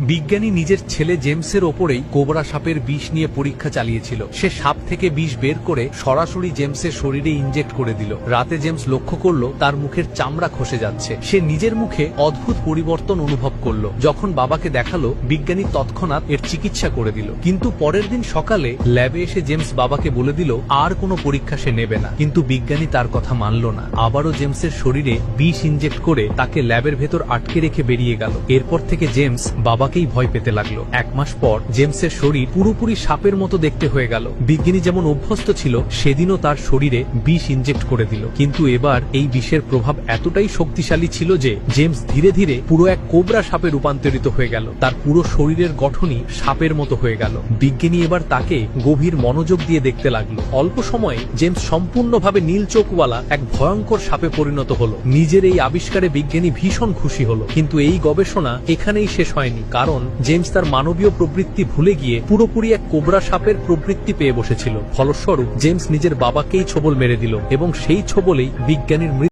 বিজ্ঞানী নিজের ছেলে জেমসের ওপরেই কোবরা সাপের বিষ নিয়ে পরীক্ষা চালিয়েছিল। সে সাপ থেকে বিষ বের করে সরাসরি জেমসের শরীরে ইনজেক্ট করে দিল। রাতে জেমস লক্ষ্য করল, তার মুখের চামড়া খসে যাচ্ছে। সে নিজের মুখে অদ্ভুত পরিবর্তন অনুভব করল। যখন বাবাকে দেখাল, বিজ্ঞানী তৎক্ষণাৎ এর চিকিৎসা করে দিল। কিন্তু পরের দিন সকালে ল্যাবে এসে জেমস বাবাকে বলে দিল, আর কোনো পরীক্ষা সে নেবে না। কিন্তু বিজ্ঞানী তার কথা মানল না। আবারও জেমসের শরীরে বিষ ইনজেক্ট করে তাকে ল্যাবের ভেতর আটকে রেখে বেরিয়ে গেল। এরপর থেকে জেমস বাবাকেই ভয় পেতে লাগল। এক মাস পর জেমসের শরীর পুরোপুরি সাপের মতো দেখতে হয়ে গেল। বিজ্ঞানী যেমন অভ্যস্ত ছিল, সেদিনও তার শরীরে বিষ ইনজেক্ট করে দিল। কিন্তু এবার এই বিষের প্রভাব এতটাই শক্তিশালী ছিল যে জেমস ধীরে ধীরে পুরো এক কোবরা সাপে রূপান্তরিত হয়ে গেল। তার পুরো শরীরের গঠনই সাপের মতো হয়ে গেল। বিজ্ঞানী এবার তাকে গভীর মনোযোগ দিয়ে দেখতে লাগল। অল্প সময়ে জেমস সম্পূর্ণভাবে নীল চোখওয়ালা এক ভয়ঙ্কর সাপে পরিণত হলো। নিজের এই আবিষ্কারে বিজ্ঞানী ভীষণ খুশি হলো। কিন্তু এই গবেষণা এখানেই শেষ হয়নি। কারণ জেমস তার মানবীয় প্রবৃত্তি ভুলে গিয়ে পুরোপুরি এক কোবরা সাপের প্রবৃত্তি পেয়ে বসেছিল। ফলস্বরূপ, জেমস নিজের বাবাকেই ছবল মেরে দিল এবং সেই ছবলেই বিজ্ঞানীর